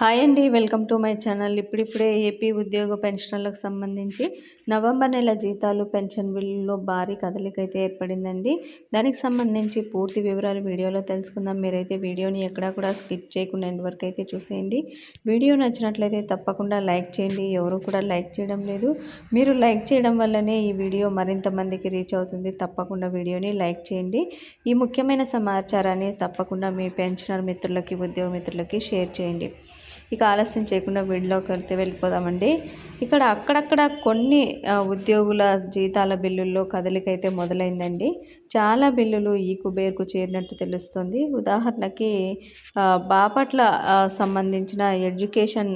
Hi అండి welcome to my channel. ఇప్పుడిప్పుడే AP ఉద్యోగ పెన్షన్లకు సంబంధించి నవంబర్ నెల జీతాలు పెన్షన్ బిల్లులో భారీ కదలిక అయితే ఏర్పడిందండి. దానికి సంబంధించి పూర్తి వివరాలు వీడియోలో తెలుసుకుందాం. మీరైతే వీడియోని ఎక్కడా కూడా స్కిప్ చేయకుండా ఎండ్ వరకు అయితే చూసేయండి. వీడియో నచ్చినట్లయితే తప్పకుండా లైక్ చేయండి. ఎవరు కూడా లైక్ చేయడం లేదు. మీరు లైక్ చేయడం వల్లనే ఈ వీడియో మరింత మందికి రీచ్ అవుతుంది. తప్పకుండా వీడియోని లైక్ చేయండి. ఈ ముఖ్యమైన సమాచారాన్ని తప్పకుండా మీ పెన్షనర్ మిత్రులకి ఉద్యోగ మిత్రులకి షేర్ చేయండి. ఇక ఆలస్యం చేయకుండా వీడిలోకి వెళ్తే వెళ్ళిపోదామండి. ఇక్కడ అక్కడక్కడ కొన్ని ఉద్యోగుల జీతాల బిల్లుల్లో కదలికైతే మొదలైందండి. చాలా బిల్లులు ఈ కుబేర్కు చేరినట్టు తెలుస్తుంది. ఉదాహరణకి బాపట్ల సంబంధించిన ఎడ్యుకేషన్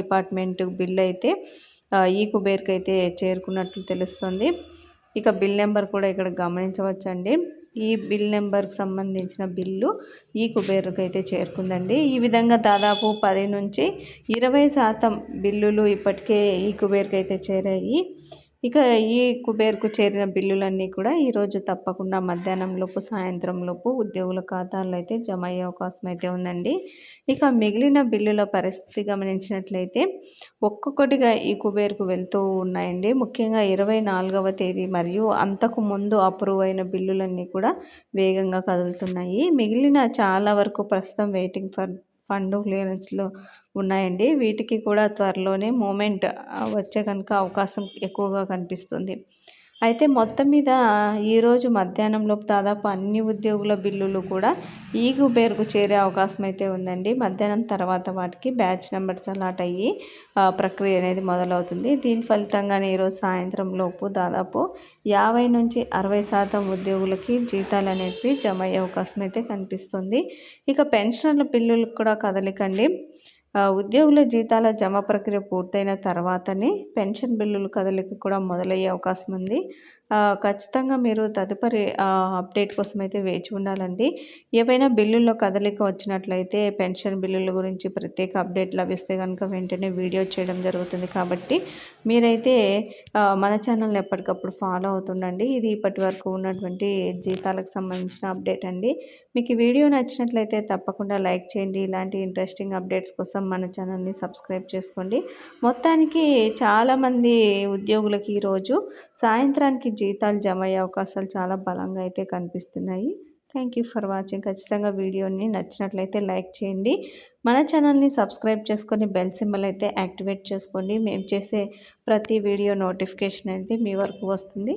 డిపార్ట్మెంట్ బిల్లు అయితే ఈ కుబేర్కి అయితే చేరుకున్నట్లు తెలుస్తుంది. ఇక బిల్ నెంబర్ కూడా ఇక్కడ గమనించవచ్చండి. ఈ బిల్ నెంబర్కి సంబంధించిన బిల్లు ఈ కుబేరుకు అయితే చేరుకుందండి. ఈ విధంగా దాదాపు పది నుంచి ఇరవై శాతం బిల్లులు ఇప్పటికే ఈ కుబేరుకు అయితే చేరాయి. ఇక ఈ కుబేర్కు చేరిన బిల్లులన్నీ కూడా ఈరోజు తప్పకుండా మధ్యాహ్నం లోపు సాయంత్రం లోపు ఉద్యోగుల ఖాతాల్లో అయితే జమ అయ్యే అవకాశం అయితే ఉందండి. ఇక మిగిలిన బిల్లుల పరిస్థితి గమనించినట్లయితే ఒక్కొక్కటిగా ఈ కుబేర్కు వెళ్తూ ఉన్నాయండి. ముఖ్యంగా ఇరవై నాలుగవ తేదీ మరియు అంతకు ముందు అప్రూవ్ అయిన బిల్లులన్నీ కూడా వేగంగా కదులుతున్నాయి. మిగిలిన చాలా వరకు ప్రస్తుతం వెయిటింగ్ ఫర్ ఫండ్ క్లియరెన్స్లో ఉన్నాయండి. వీటికి కూడా త్వరలోనే మూమెంట్ వచ్చే కనుక అవకాశం ఎక్కువగా కనిపిస్తుంది. అయితే మొత్తం మీద ఈరోజు మధ్యాహ్నంలోపు దాదాపు అన్ని ఉద్యోగుల బిల్లులు కూడా ఈ కుబేర్కు చేరే అవకాశం అయితే ఉందండి. మధ్యాహ్నం తర్వాత వాటికి బ్యాచ్ నెంబర్స్ అలాట్ అయ్యి ప్రక్రియ అనేది మొదలవుతుంది. దీని ఫలితంగానే ఈరోజు సాయంత్రం లోపు దాదాపు యాభై నుంచి అరవై శాతం ఉద్యోగులకి జీతాలు అనేవి జమ అయ్యే అవకాశం అయితే కనిపిస్తుంది. ఇక పెన్షన్ల బిల్లులకు కూడా కదలికండి. ఉద్యోగుల జీతాల జమ ప్రక్రియ పూర్తయిన తర్వాతనే పెన్షన్ బిల్లులు కదలిక కూడా మొదలయ్యే అవకాశం ఉంది. ఖచ్చితంగా మీరు తదుపరి అప్డేట్ కోసం అయితే వేచి ఉండాలండి. ఏవైనా బిల్లుల్లో కదలిక వచ్చినట్లయితే పెన్షన్ బిల్లుల గురించి ప్రత్యేక అప్డేట్ లభిస్తే కనుక వెంటనే వీడియో చేయడం జరుగుతుంది కాబట్టి మీరైతే మన ఛానల్ని ఎప్పటికప్పుడు ఫాలో అవుతుండండి. ఇది ఇప్పటి వరకు ఉన్నటువంటి జీతాలకు సంబంధించిన అప్డేట్ అండి. మీకు వీడియో నచ్చినట్లయితే తప్పకుండా లైక్ చేయండి. ఇలాంటి ఇంట్రెస్టింగ్ అప్డేట్స్ కోసం మన ఛానల్ని సబ్స్క్రైబ్ చేసుకోండి. మొత్తానికి చాలామంది ఉద్యోగులకి ఈరోజు సాయంత్రానికి జీతాలు జమ అయ్యే అవకాశాలు చాలా బలంగా అయితే కనిపిస్తున్నాయి. థ్యాంక్ యూ ఫర్ వాచింగ్ ఖచ్చితంగా వీడియోని నచ్చినట్లయితే లైక్ చేయండి. మన ఛానల్ని సబ్స్క్రైబ్ చేసుకొని బెల్ సింబల్ అయితే యాక్టివేట్ చేసుకోండి. మేము చేసే ప్రతి వీడియో నోటిఫికేషన్ అయితే మీ వరకు వస్తుంది.